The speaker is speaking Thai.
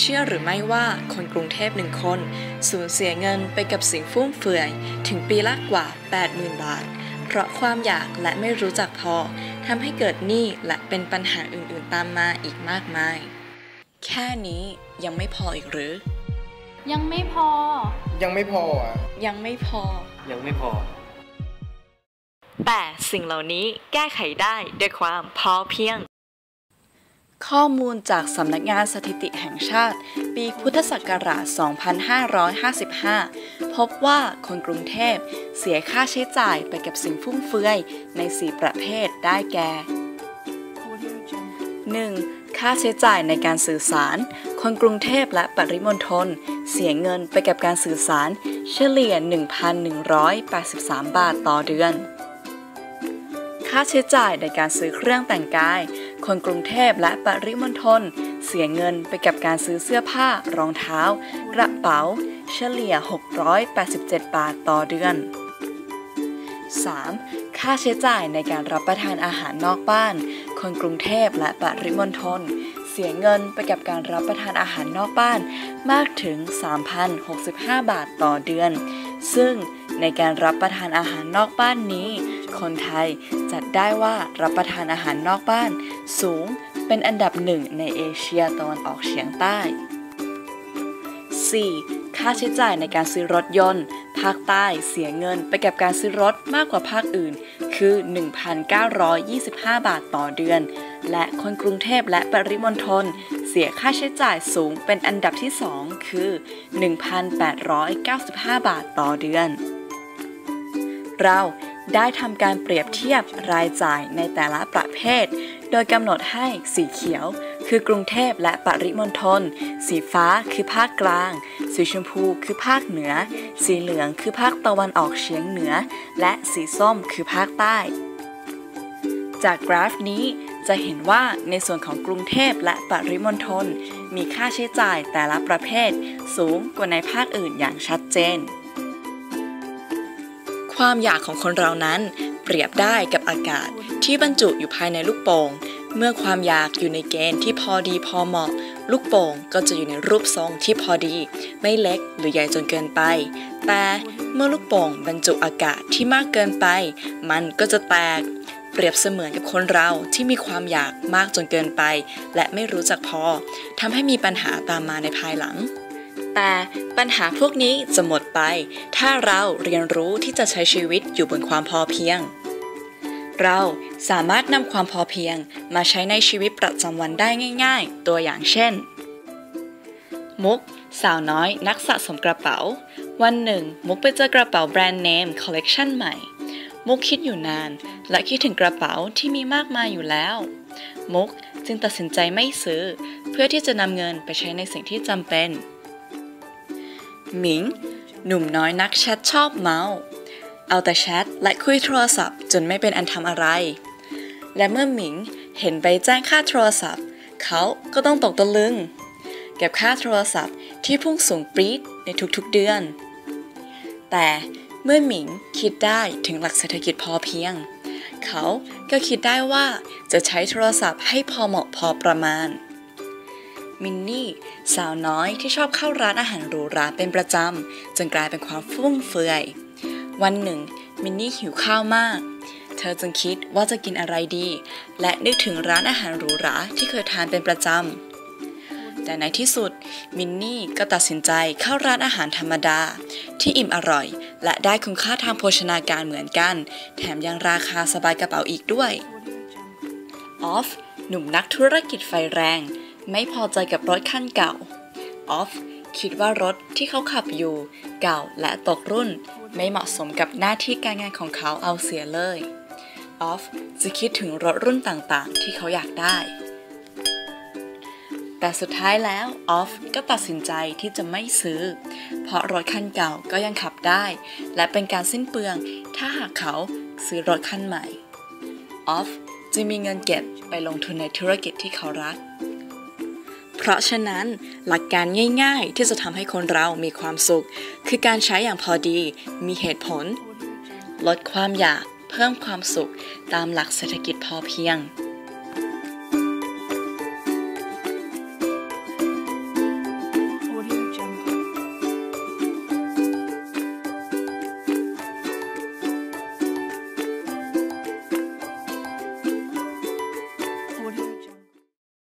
เชื่อหรือไม่ว่าคนกรุงเทพหนึ่งคนสูญเสียเงินไปกับสิ่งฟุ่มเฟือย ถึงปีละกว่า 80,000 บาท เพราะความอยากและไม่รู้จักพอทำให้เกิดหนี้และเป็นปัญหาอื่นๆตามมาอีกมากมาย แค่นี้ยังไม่พออีกหรือ ยังไม่พอ ยังไม่พออะ ยังไม่พอ ยังไม่พอ แต่สิ่งเหล่านี้แก้ไขได้ด้วยความพอเพียง ข้อมูลจากสำนักงานสถิติแห่งชาติ ปีพุทธศักราช 2555 พบว่าคนกรุงเทพเสียค่าใช้จ่ายไปกับสิ่งฟุ่มเฟือย ใน 4 ประเภทได้แก่ 1. ค่าใช้จ่ายในการสื่อสาร คนกรุงเทพและปริมณฑลเสียเงินไปกับการสื่อสาร เฉลี่ย 1,183 บาทต่อเดือน ค่าใช้จ่ายในการซื้อเครื่องแต่งกาย คนกรุงเทพและปริมณฑลเสียเงินไปกับการซื้อเสื้อผ้ารองเท้า กระเป๋า เฉลี่ย 687 บาทต่อเดือน 3. ค่าใช้จ่ายในการรับประทานอาหารนอกบ้าน คนกรุงเทพและปริมณฑลเสียเงินไปกับการรับประทานอาหารนอกบ้านมากถึง 3,065 บาทต่อเดือน ซึ่งในการรับประทานอาหารนอกบ้านนี้ คนไทย จัดได้ว่ารับประทานอาหารนอกบ้าน สูงเป็นอันดับหนึ่งในเอเชียตะวันออกเฉียงใต้ 4. ค่าใช้จ่ายในการซื้อรถยนต์ ภาคใต้เสียเงินไปกับการซื้อรถมากกว่าภาคอื่น คือ 1,925 บาทต่อเดือน และคนกรุงเทพและปริมณฑลเสียค่าใช้จ่ายสูงเป็นอันดับที่ 2 คือ 1,895 บาทต่อเดือน เรา ได้ทำการเปรียบเทียบรายจ่ายในแต่ละประเภท โดยกำหนดให้สีเขียว คือกรุงเทพและปริมณฑล สีฟ้าคือภาคกลาง สีชมพูคือภาคเหนือ สีเหลืองคือภาคตะวันออกเฉียงเหนือ และสีส้มคือภาคใต้ จากกราฟนี้จะเห็นว่าในส่วนของกรุงเทพและปริมณฑลมีค่าใช้จ่ายแต่ละประเภท สูงกว่าในภาคอื่นอย่างชัดเจน ความอยากของคนเรานั้นเปรียบได้กับอากาศที่บรรจุอยู่ภายในลูกโป่ง เมื่อความอยากอยู่ในเกณฑ์ที่พอดีพอเหมาะ ลูกโป่งก็จะอยู่ในรูปทรงที่พอดี ไม่เล็กหรือใหญ่จนเกินไป แต่เมื่อลูกโป่งบรรจุอากาศที่มากเกินไป มันก็จะแตก เปรียบเสมือนกับคนเราที่มีความอยากมากจนเกินไป และไม่รู้จักพอทำให้มีปัญหาตามมาในภายหลัง แต่ปัญหาพวกนี้จะหมดไป ถ้าเราเรียนรู้ที่จะใช้ชีวิตอยู่บนความพอเพียง เราสามารถนำความพอเพียงมาใช้ในชีวิตประจำวันได้ง่าย ๆ ตัวอย่างเช่น มุก สาวน้อยนักสะสมกระเป๋า วันหนึ่ง มุกไปเจอกระเป๋าแบรนด์เนมคอลเลกชันใหม่ มุกคิดอยู่นาน และคิดถึงกระเป๋าที่มีมากมายอยู่แล้ว มุกจึงตัดสินใจไม่ซื้อ เพื่อที่จะนำเงินไปใช้ในสิ่งที่จำเป็น หมิง หนุ่มน้อยนักแชทชอบเมาส์ เอาแต่แชทและคุยโทรศัพท์จนไม่เป็นอันทำอะไร และเมื่อหมิงเห็นใบแจ้งค่าโทรศัพท์ เขาก็ต้องตกตะลึง เก็บค่าโทรศัพท์ที่พุ่งสูงปรี๊ดในทุกๆเดือน แต่เมื่อหมิงคิดได้ถึงหลักเศรษฐกิจพอเพียง เขาก็คิดได้ว่าจะใช้โทรศัพท์ให้พอเหมาะพอประมาณ มินนี่ สาวน้อยที่ชอบเข้าร้านอาหารหรูหราเป็นประจำ จนกลายเป็นความฟุ่มเฟือย วันหนึ่ง มินนี่หิวข้าวมาก เธอจึงคิดว่าจะกินอะไรดี และนึกถึงร้านอาหารหรูหราที่เคยทานเป็นประจำ แต่ในที่สุด มินนี่ก็ตัดสินใจเข้าร้านอาหารธรรมดา ที่อิ่มอร่อย และได้คุณค่าทางโภชนาการเหมือนกัน แถมยังราคาสบายกระเป๋าอีกด้วย ออฟหนุ่มนักธุรกิจไฟแรง ไม่พอใจกับรถคันเก่า ออฟคิดว่ารถที่เขาขับอยู่ เก่าและตกรุ่น ไม่เหมาะสมกับหน้าที่การงานของเขาเอาเสียเลย ออฟจะคิดถึงรถรุ่นต่างๆ ที่เขาอยากได้ แต่สุดท้ายแล้ว ออฟก็ตัดสินใจที่จะไม่ซื้อ เพราะรถคันเก่าก็ยังขับได้ และเป็นการสิ้นเปลือง ถ้าหากเขาซื้อรถคันใหม่ ออฟจะมีเงินเก็บไปลงทุนในธุรกิจที่เขารัก เพราะฉะนั้นหลักการง่ายๆ ที่จะทำให้คนเรามีความสุข คือการใช้อย่างพอดี มีเหตุผล ลดความอยาก เพิ่มความสุข ตามหลักเศรษฐกิจพอเพียง